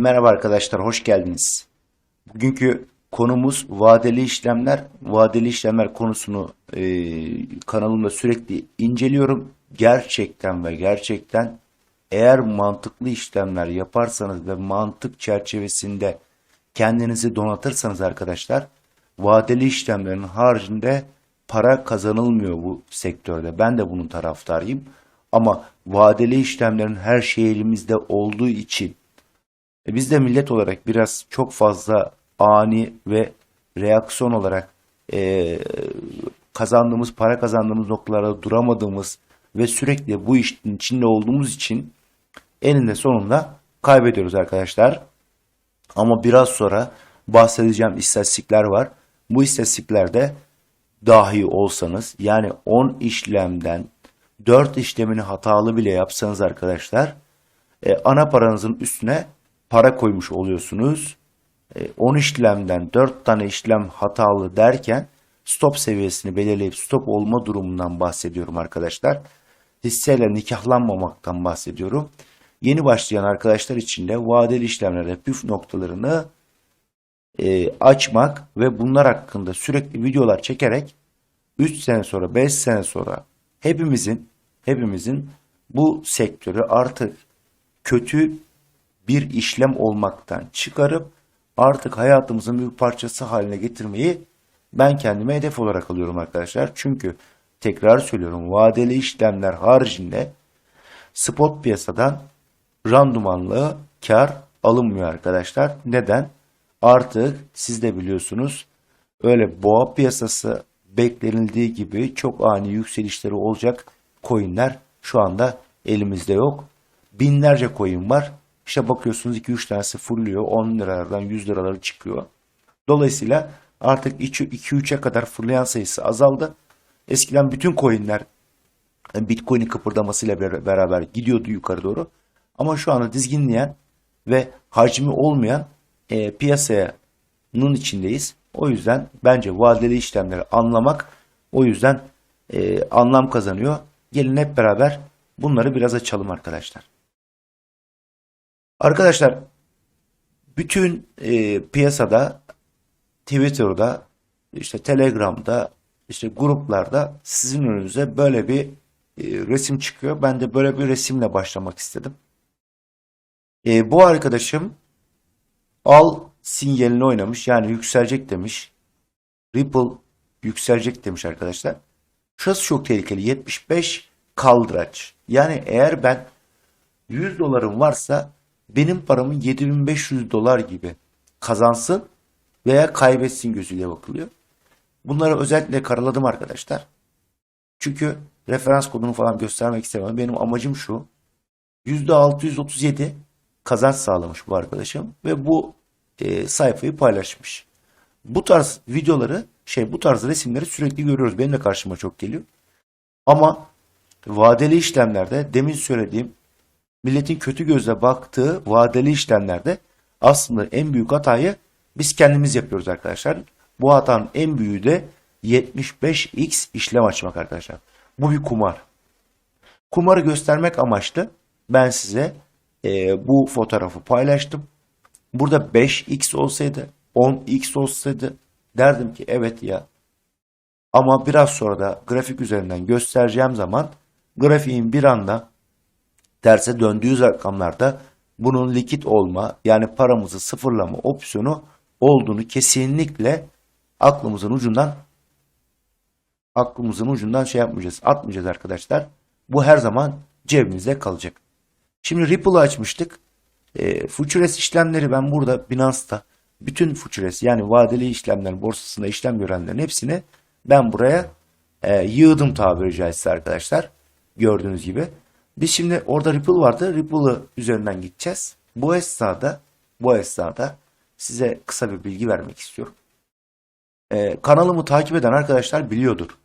Merhaba arkadaşlar, hoş geldiniz. Bugünkü konumuz vadeli işlemler. Vadeli işlemler konusunu e, kanalımda sürekli inceliyorum. Gerçekten ve gerçekten eğer mantıklı işlemler yaparsanız ve mantık çerçevesinde kendinizi donatırsanız arkadaşlar, vadeli işlemlerin haricinde para kazanılmıyor bu sektörde. Ben de bunun taraftarıyım. Ama vadeli işlemlerin her şey elimizde olduğu için e biz de millet olarak biraz çok fazla ani ve reaksiyon olarak e, kazandığımız, para kazandığımız noktalarda duramadığımız ve sürekli bu işin içinde olduğumuz için eninde sonunda kaybediyoruz arkadaşlar. Ama biraz sonra bahsedeceğim istatistikler var. Bu istatistiklerde dahi olsanız yani 10 işlemden 4 işlemini hatalı bile yapsanız arkadaşlar e, ana paranızın üstüne para koymuş oluyorsunuz. E, 10 işlemden 4 tane işlem hatalı derken stop seviyesini belirleyip stop olma durumundan bahsediyorum arkadaşlar. Hisseyle nikahlanmamaktan bahsediyorum. Yeni başlayan arkadaşlar için de vadeli işlemlerde püf noktalarını e, açmak ve bunlar hakkında sürekli videolar çekerek 3 sene sonra 5 sene sonra hepimizin hepimizin bu sektörü artık kötü bir işlem olmaktan çıkarıp artık hayatımızın bir parçası haline getirmeyi ben kendime hedef olarak alıyorum arkadaşlar. Çünkü tekrar söylüyorum vadeli işlemler haricinde spot piyasadan randımanlı kar alınmıyor arkadaşlar. Neden? Artık siz de biliyorsunuz öyle boğa piyasası beklenildiği gibi çok ani yükselişleri olacak coinler şu anda elimizde yok. Binlerce coin var. İşte bakıyorsunuz 2-3 tanesi fulluyor. 10 liralardan 100 liraları çıkıyor. Dolayısıyla artık 2-3'e kadar fırlayan sayısı azaldı. Eskiden bütün coinler Bitcoin'in kıpırdamasıyla beraber gidiyordu yukarı doğru. Ama şu anda dizginleyen ve hacmi olmayan e, piyasanın içindeyiz. O yüzden bence vadeli işlemleri anlamak o yüzden e, anlam kazanıyor. Gelin hep beraber bunları biraz açalım arkadaşlar. Arkadaşlar bütün e, piyasada Twitter'da işte Telegram'da işte gruplarda sizin önünüze böyle bir e, resim çıkıyor. Ben de böyle bir resimle başlamak istedim. E, bu arkadaşım al sinyalini oynamış yani yükselecek demiş. Ripple yükselecek demiş arkadaşlar. Şurası çok tehlikeli. 75 kaldıraç. Yani eğer ben 100 dolarım varsa benim paramı 7500 dolar gibi kazansın veya kaybetsin gözüyle bakılıyor. Bunları özellikle karaladım arkadaşlar. Çünkü referans kodunu falan göstermek istemiyorum. Benim amacım şu. %637 kazanç sağlamış bu arkadaşım ve bu e, sayfayı paylaşmış. Bu tarz videoları, şey bu tarz resimleri sürekli görüyoruz. Benim de karşıma çok geliyor. Ama vadeli işlemlerde demin söylediğim milletin kötü gözle baktığı vadeli işlemlerde aslında en büyük hatayı biz kendimiz yapıyoruz arkadaşlar. Bu hatanın en büyüğü de 75x işlem açmak arkadaşlar. Bu bir kumar. Kumarı göstermek amaçlı ben size e, bu fotoğrafı paylaştım. Burada 5x olsaydı 10x olsaydı derdim ki evet ya. Ama biraz sonra da grafik üzerinden göstereceğim zaman grafiğin bir anda terse döndüğü rakamlarda bunun likit olma yani paramızı sıfırlama opsiyonu olduğunu kesinlikle aklımızın ucundan aklımızın ucundan şey yapmayacağız, atmayacağız arkadaşlar. Bu her zaman cebimizde kalacak. Şimdi Ripple'ı açmıştık. E, Futures işlemleri ben burada Binance'da bütün Futures yani vadeli işlemler borsasında işlem görenlerin hepsini ben buraya e, yığdım tabiri caizse arkadaşlar. Gördüğünüz gibi. Biz şimdi orada Ripple vardı. Ripple'ı üzerinden gideceğiz. Bu esnada bu esnada size kısa bir bilgi vermek istiyorum. Ee, kanalımı takip eden arkadaşlar biliyordur.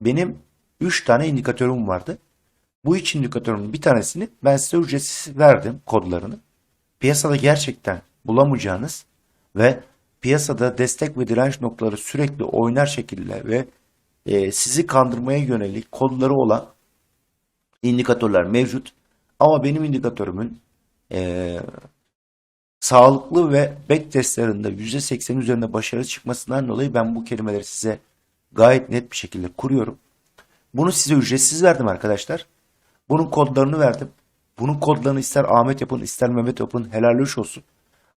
Benim 3 tane indikatörüm vardı. Bu üç indikatörün bir tanesini ben size ücretsiz verdim kodlarını. Piyasada gerçekten bulamayacağınız ve piyasada destek ve direnç noktaları sürekli oynar şekilde ve e, sizi kandırmaya yönelik kodları olan indikatörler mevcut. Ama benim indikatörümün e, sağlıklı ve backtestlerinde %80 üzerinde başarı çıkmasından dolayı ben bu kelimeleri size gayet net bir şekilde kuruyorum. Bunu size ücretsiz verdim arkadaşlar. Bunun kodlarını verdim. Bunun kodlarını ister Ahmet yapın ister Mehmet yapın helal hoş olsun.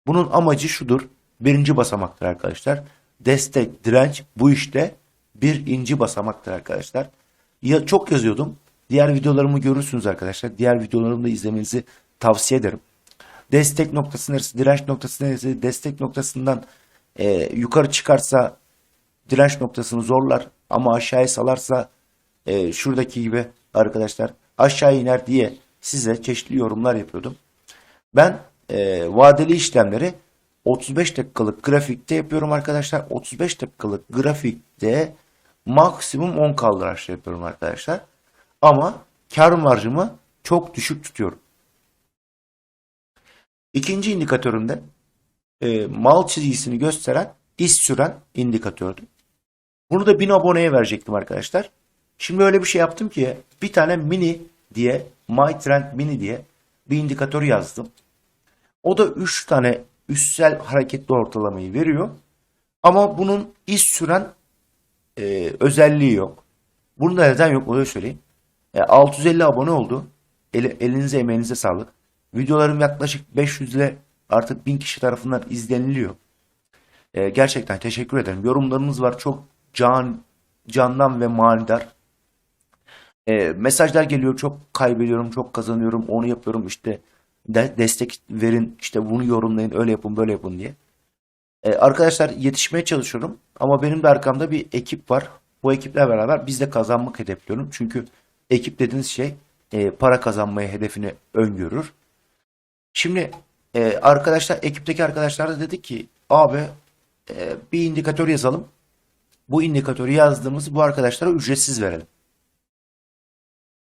Bunun amacı şudur. Birinci basamaktır arkadaşlar. Destek, direnç bu işte bir inci basamaktır arkadaşlar. Ya, çok yazıyordum. Diğer videolarımı görürsünüz arkadaşlar. Diğer videolarımı da izlemenizi tavsiye ederim. Destek noktası neresi, direnç noktası neresi, destek noktasından e, yukarı çıkarsa direnç noktasını zorlar ama aşağıya salarsa e, şuradaki gibi arkadaşlar aşağı iner diye size çeşitli yorumlar yapıyordum. Ben e, vadeli işlemleri 35 dakikalık grafikte yapıyorum arkadaşlar. 35 dakikalık grafikte maksimum 10 kaldıraçla yapıyorum arkadaşlar. Ama kar marjımı çok düşük tutuyorum. İkinci indikatörümde e, mal çizgisini gösteren iz süren indikatördü. Bunu da 1000 aboneye verecektim arkadaşlar. Şimdi öyle bir şey yaptım ki bir tane mini diye My Trend Mini diye bir indikatör yazdım. O da 3 tane üstsel hareketli ortalamayı veriyor. Ama bunun iz süren e, özelliği yok. Bunun da neden yok onu söyleyeyim. E, 650 abone oldu. El, elinize emeğinize sağlık. Videolarım yaklaşık 500 ile artık 1000 kişi tarafından izleniliyor. E, gerçekten teşekkür ederim. Yorumlarınız var çok can candan ve manidar. E, mesajlar geliyor çok kaybediyorum çok kazanıyorum onu yapıyorum işte de, destek verin işte bunu yorumlayın öyle yapın böyle yapın diye. E, arkadaşlar yetişmeye çalışıyorum ama benim de arkamda bir ekip var. Bu ekiple beraber biz de kazanmak hedefliyorum. Çünkü ekip dediğiniz şey e, para kazanmayı hedefini öngörür. Şimdi e, arkadaşlar ekipteki arkadaşlar da dedi ki abi e, bir indikatör yazalım. Bu indikatörü yazdığımız bu arkadaşlara ücretsiz verelim.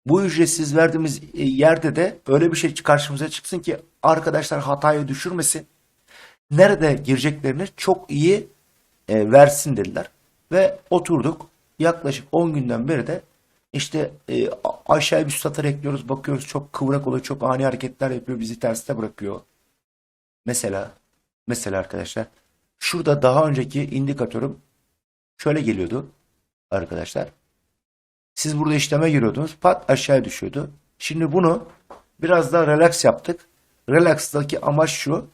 Bu ücretsiz verdiğimiz e, yerde de öyle bir şey karşımıza çıksın ki arkadaşlar hataya düşürmesin. Nerede gireceklerini çok iyi e, versin dediler. Ve oturduk. Yaklaşık 10 günden beri de işte e, aşağıya bir satır ekliyoruz. Bakıyoruz çok kıvrak oluyor. Çok ani hareketler yapıyor. Bizi terste bırakıyor. Mesela mesela arkadaşlar şurada daha önceki indikatörüm şöyle geliyordu arkadaşlar. Siz burada işleme giriyordunuz. Pat aşağıya düşüyordu. Şimdi bunu biraz daha relax yaptık. Relax'taki amaç şu.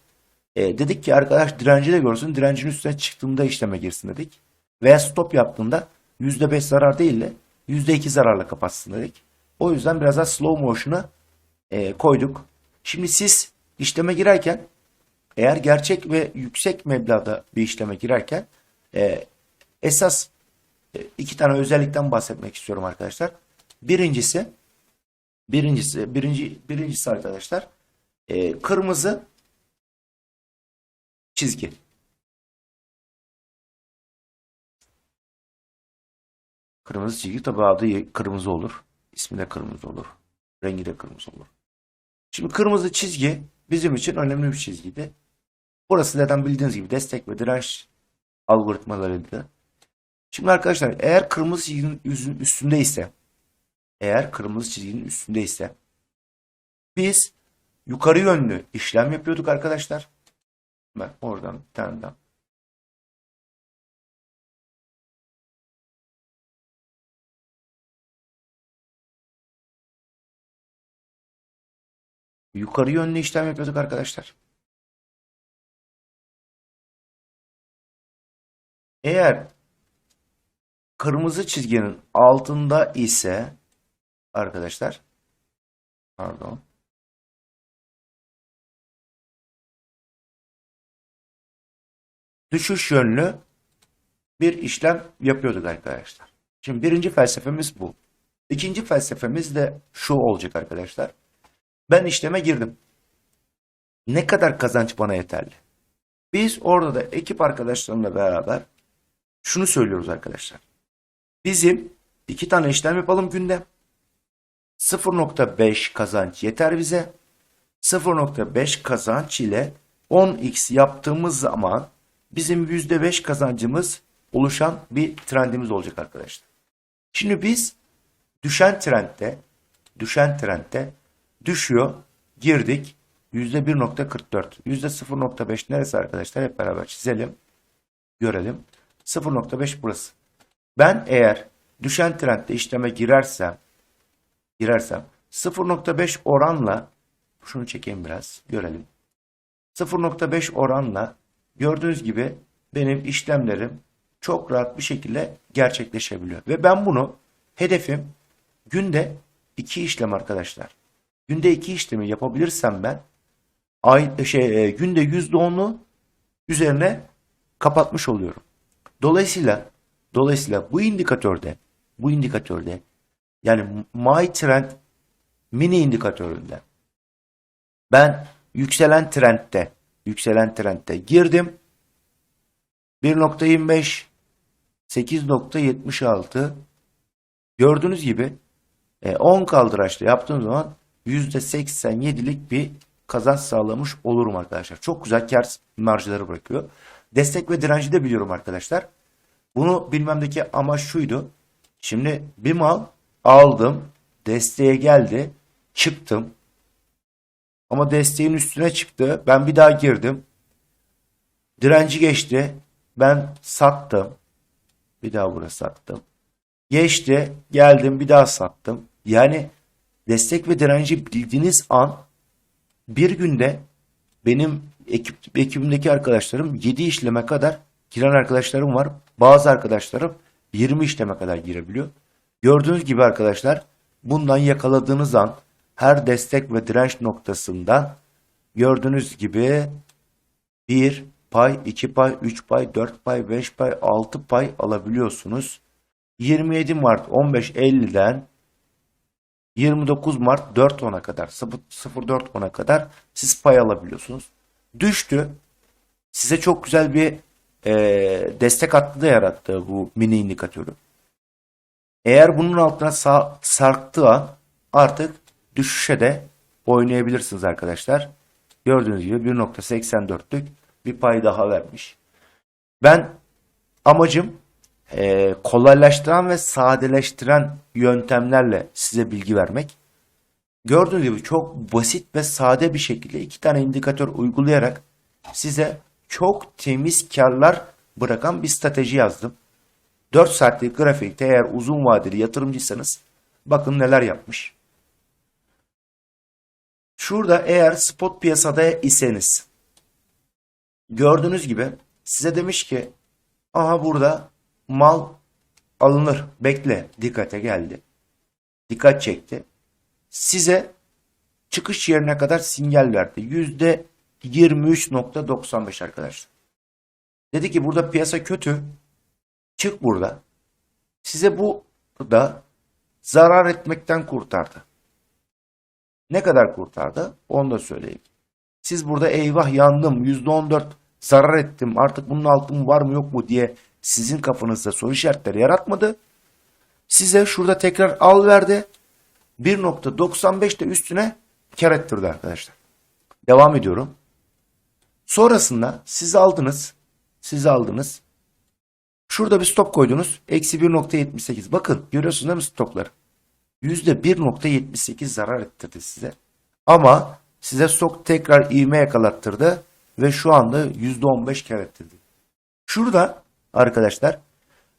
E, dedik ki arkadaş direnci de görsün. Direncin üstüne çıktığında işleme girsin dedik. Veya stop yaptığında %5 zarar değil de %2 zararla kapatsın dedik. O yüzden biraz daha slow motion'a e, koyduk. Şimdi siz işleme girerken eğer gerçek ve yüksek meblağda bir işleme girerken e, esas e, iki tane özellikten bahsetmek istiyorum arkadaşlar. Birincisi birincisi birinci birincisi arkadaşlar e, kırmızı çizgi. Kırmızı çizgi tabi adı kırmızı olur. İsmi de kırmızı olur. Rengi de kırmızı olur. Şimdi kırmızı çizgi bizim için önemli bir çizgiydi. Burası neden bildiğiniz gibi destek ve direnç algoritmalarıydı. Şimdi arkadaşlar eğer kırmızı çizginin üstündeyse eğer kırmızı çizginin üstündeyse biz yukarı yönlü işlem yapıyorduk arkadaşlar. Ben oradan bir tane daha. Yukarı yönlü işlem yapıyorduk arkadaşlar. Eğer kırmızı çizginin altında ise arkadaşlar pardon düşüş yönlü bir işlem yapıyorduk arkadaşlar. Şimdi birinci felsefemiz bu. İkinci felsefemiz de şu olacak arkadaşlar. Ben işleme girdim. Ne kadar kazanç bana yeterli? Biz orada da ekip arkadaşlarımla beraber şunu söylüyoruz arkadaşlar. Bizim iki tane işlem yapalım günde. 0.5 kazanç yeter bize. 0.5 kazanç ile 10x yaptığımız zaman bizim %5 kazancımız oluşan bir trendimiz olacak arkadaşlar. Şimdi biz düşen trendde düşen trendde düşüyor girdik %1.44. %0.5 neresi arkadaşlar? Hep beraber çizelim. Görelim. 0.5 burası. Ben eğer düşen trendde işleme girersem girersem 0.5 oranla şunu çekeyim biraz görelim. 0.5 oranla gördüğünüz gibi benim işlemlerim çok rahat bir şekilde gerçekleşebiliyor. Ve ben bunu hedefim günde 2 işlem arkadaşlar. Günde 2 işlemi yapabilirsem ben ay şey e, günde %10'u üzerine kapatmış oluyorum. Dolayısıyla dolayısıyla bu indikatörde bu indikatörde yani My Trend mini indikatöründe ben yükselen trendte yükselen trendte girdim. 1.25 8.76 gördüğünüz gibi e, 10 kaldıraçla yaptığım zaman %87'lik bir kazanç sağlamış olurum arkadaşlar. Çok güzel kar marjları bırakıyor. Destek ve direnci de biliyorum arkadaşlar. Bunu bilmemdeki amaç şuydu. Şimdi bir mal aldım. Desteğe geldi. Çıktım. Ama desteğin üstüne çıktı. Ben bir daha girdim. Direnci geçti. Ben sattım. Bir daha buraya sattım. Geçti. Geldim bir daha sattım. Yani destek ve direnci bildiğiniz an bir günde benim ekip, ekibimdeki arkadaşlarım 7 işleme kadar giren arkadaşlarım var. Bazı arkadaşlarım 20 işleme kadar girebiliyor. Gördüğünüz gibi arkadaşlar bundan yakaladığınız an her destek ve direnç noktasından gördüğünüz gibi 1 pay, 2 pay, 3 pay, 4 pay, 5 pay, 6 pay alabiliyorsunuz. 27 Mart 15.50'den 29 Mart 4.10'a kadar 04.10'a kadar siz pay alabiliyorsunuz. Düştü. Size çok güzel bir e, destek hattı da yarattı bu mini indikatörü. Eğer bunun altına sa- sarktığı an artık düşüşe de oynayabilirsiniz arkadaşlar. Gördüğünüz gibi 1.84'lük bir pay daha vermiş. Ben amacım e, kolaylaştıran ve sadeleştiren yöntemlerle size bilgi vermek. Gördüğünüz gibi çok basit ve sade bir şekilde iki tane indikatör uygulayarak size çok temiz karlar bırakan bir strateji yazdım. 4 saatlik grafikte eğer uzun vadeli yatırımcıysanız bakın neler yapmış. Şurada eğer spot piyasada iseniz gördüğünüz gibi size demiş ki aha burada mal alınır bekle dikkate geldi. Dikkat çekti. Size çıkış yerine kadar sinyal verdi. Yüzde 23.95 arkadaşlar. Dedi ki burada piyasa kötü. Çık burada. Size bu da zarar etmekten kurtardı. Ne kadar kurtardı? Onu da söyleyeyim. Siz burada eyvah yandım %14 zarar ettim artık bunun altın var mı yok mu diye sizin kafanızda soru işaretleri yaratmadı. Size şurada tekrar al verdi. 1.95 de üstüne kar ettirdi arkadaşlar. Devam ediyorum. Sonrasında siz aldınız. Siz aldınız. Şurada bir stop koydunuz. Eksi 1.78. Bakın görüyorsunuz değil mi stopları? %1.78 zarar ettirdi size. Ama size stok tekrar ivme yakalattırdı ve şu anda %15 kar ettirdi. Şurada arkadaşlar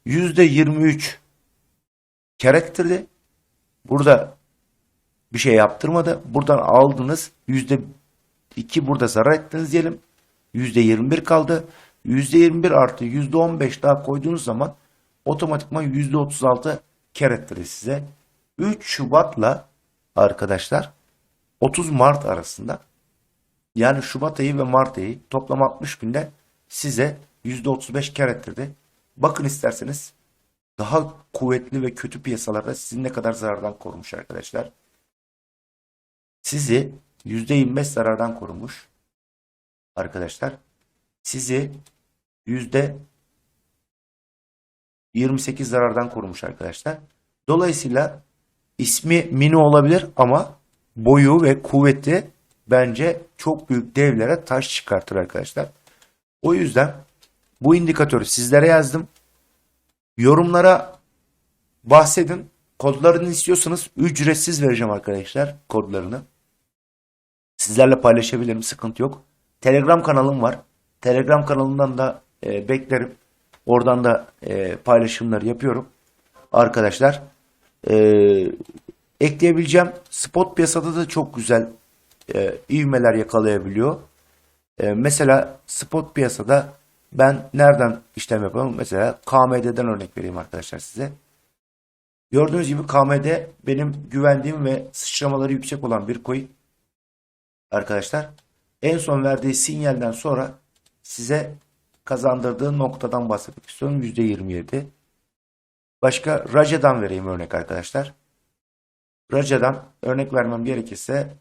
%23 kar ettirdi. Burada bir şey yaptırmadı. Buradan aldınız %2 burada zarar ettiniz diyelim. %21 kaldı. %21 artı %15 daha koyduğunuz zaman otomatikman %36 kar ettirir size. 3 Şubat'la arkadaşlar 30 Mart arasında yani Şubat ayı ve Mart ayı toplam 60 günde size %35 kar ettirdi. Bakın isterseniz daha kuvvetli ve kötü piyasalarda sizin ne kadar zarardan korumuş arkadaşlar. Sizi %25 zarardan korumuş arkadaşlar. Sizi %28 zarardan korumuş arkadaşlar. Dolayısıyla ismi mini olabilir ama boyu ve kuvveti bence çok büyük devlere taş çıkartır arkadaşlar. O yüzden bu indikatörü sizlere yazdım. Yorumlara bahsedin. Kodlarını istiyorsanız ücretsiz vereceğim arkadaşlar kodlarını. Sizlerle paylaşabilirim. Sıkıntı yok. Telegram kanalım var. Telegram kanalından da e, beklerim. Oradan da e, paylaşımları yapıyorum. Arkadaşlar. E, ekleyebileceğim spot piyasada da çok güzel e, ivmeler yakalayabiliyor. E, mesela spot piyasada ben nereden işlem yapıyorum? Mesela KMD'den örnek vereyim arkadaşlar size. Gördüğünüz gibi KMD benim güvendiğim ve sıçramaları yüksek olan bir coin. Arkadaşlar en son verdiği sinyalden sonra size kazandırdığı noktadan bahsetmek istiyorum. %27. Başka Raja'dan vereyim örnek arkadaşlar. Raja'dan örnek vermem gerekirse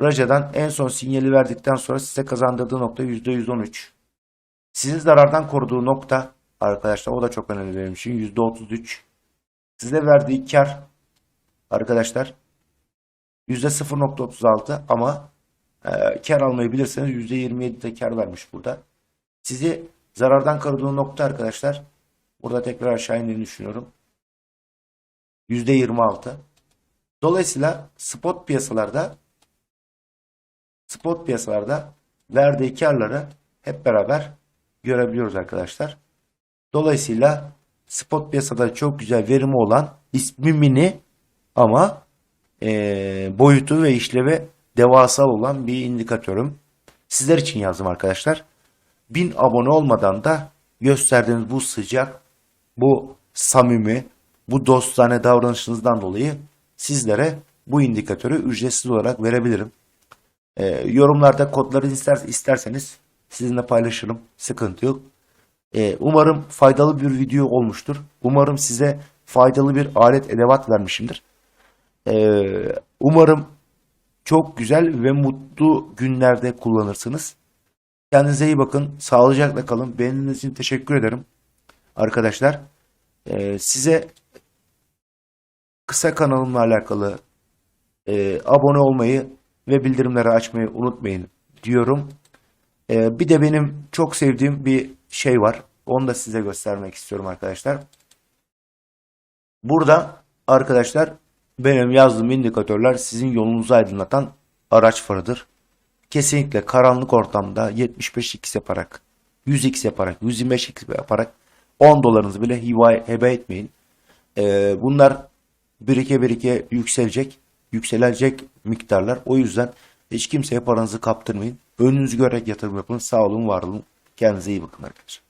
Raja'dan en son sinyali verdikten sonra size kazandırdığı nokta %113. Sizi zarardan koruduğu nokta arkadaşlar o da çok önemli benim için %33. Size verdiği kar arkadaşlar %0.36 ama e, kar almayı bilirseniz %27'de kar vermiş burada. Sizi zarardan koruduğu nokta arkadaşlar burada tekrar aşağı indiğini düşünüyorum. %26. Dolayısıyla spot piyasalarda spot piyasalarda verdiği karları hep beraber görebiliyoruz arkadaşlar. Dolayısıyla spot piyasada çok güzel verimi olan ismi mini ama eee, boyutu ve işlevi devasa olan bir indikatörüm. Sizler için yazdım arkadaşlar. 1000 abone olmadan da gösterdiğiniz bu sıcak, bu samimi, bu dostane davranışınızdan dolayı sizlere bu indikatörü ücretsiz olarak verebilirim. Ee, yorumlarda kodları ister, isterseniz sizinle paylaşırım. Sıkıntı yok. Ee, umarım faydalı bir video olmuştur. Umarım size faydalı bir alet edevat vermişimdir. Ee, umarım çok güzel ve mutlu günlerde kullanırsınız. Kendinize iyi bakın. Sağlıcakla kalın. Beğendiğiniz için teşekkür ederim. Arkadaşlar Ee, size kısa kanalımla alakalı e, abone olmayı ve bildirimleri açmayı unutmayın diyorum. Ee, bir de benim çok sevdiğim bir şey var. Onu da size göstermek istiyorum arkadaşlar. Burada arkadaşlar benim yazdığım indikatörler sizin yolunuzu aydınlatan araç farıdır. Kesinlikle karanlık ortamda 75x yaparak, 100x yaparak, 125x yaparak 10 dolarınızı bile hebe etmeyin. Ee, bunlar birike birike yükselecek, yükselecek miktarlar. O yüzden hiç kimseye paranızı kaptırmayın. Önünüzü görerek yatırım yapın. Sağ olun, var olun. Kendinize iyi bakın arkadaşlar.